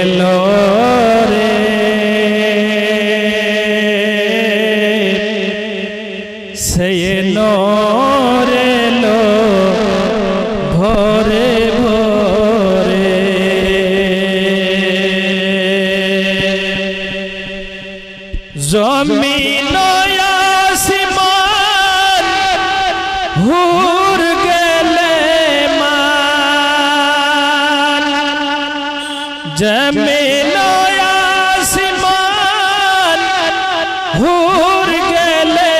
এলো রে। সে এলো রে জমিন जमेलो आसमान हूर गले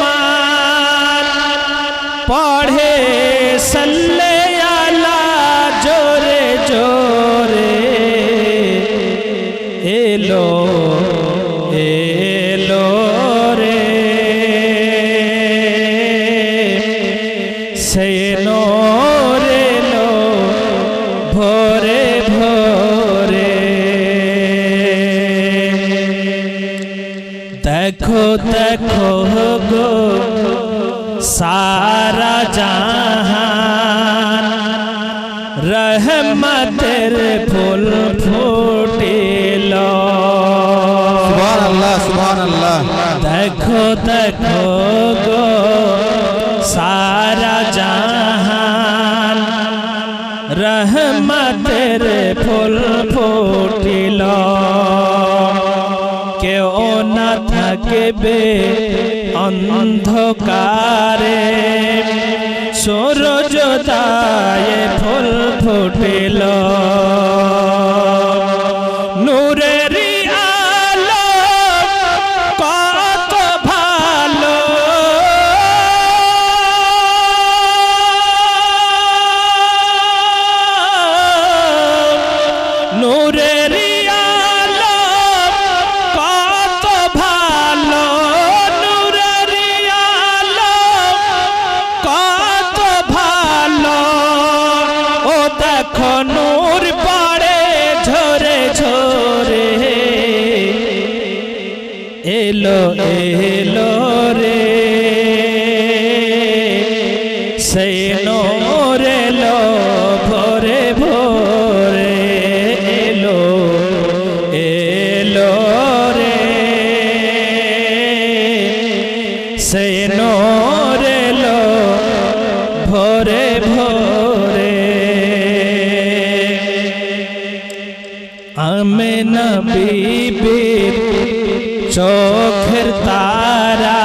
मान। पढ़े सल्ले आला जोरे जोरे। एलो एलो रे। से দেখো গো সারা জাহান রহমতের ফুল ফুটিল। সুবহান আল্লাহ সুবহান আল্লাহ দেখো দেখো গো সারা জাহান রহমতের ফুল ফুটিল। থাকবে অন্ধকারে। সূরজ দায়ে ফুল ফুটিল। এলো এলো রে। সেই নোর এলো ভোরে ভোরে। এলো এলো রে। সেই নোর এলো ভোরে ভোরে। বিবির চোখের তারা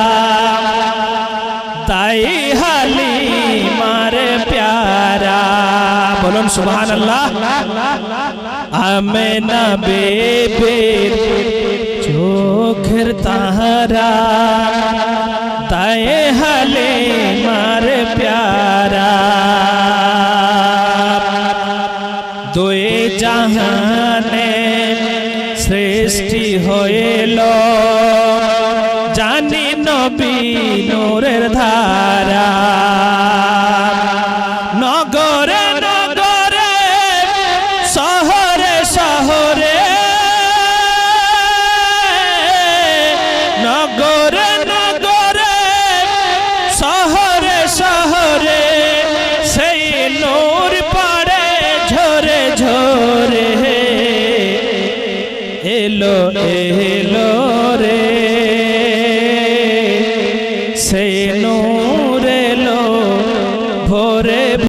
তাই হালি মারে প্যারা। বলুন সুবহান আল্লাহ আমেনা বিবির চোখের তারা তাই হালি মারে প্যারা। দুই জাহানে সৃষ্টি হইল। নবী নূরের ধারা। নগরে নগরে, শহরে শহরে। নগরে নগরে, শহরে শহরে, সেই নূর পড়ে ঝরে ঝরে। এলো।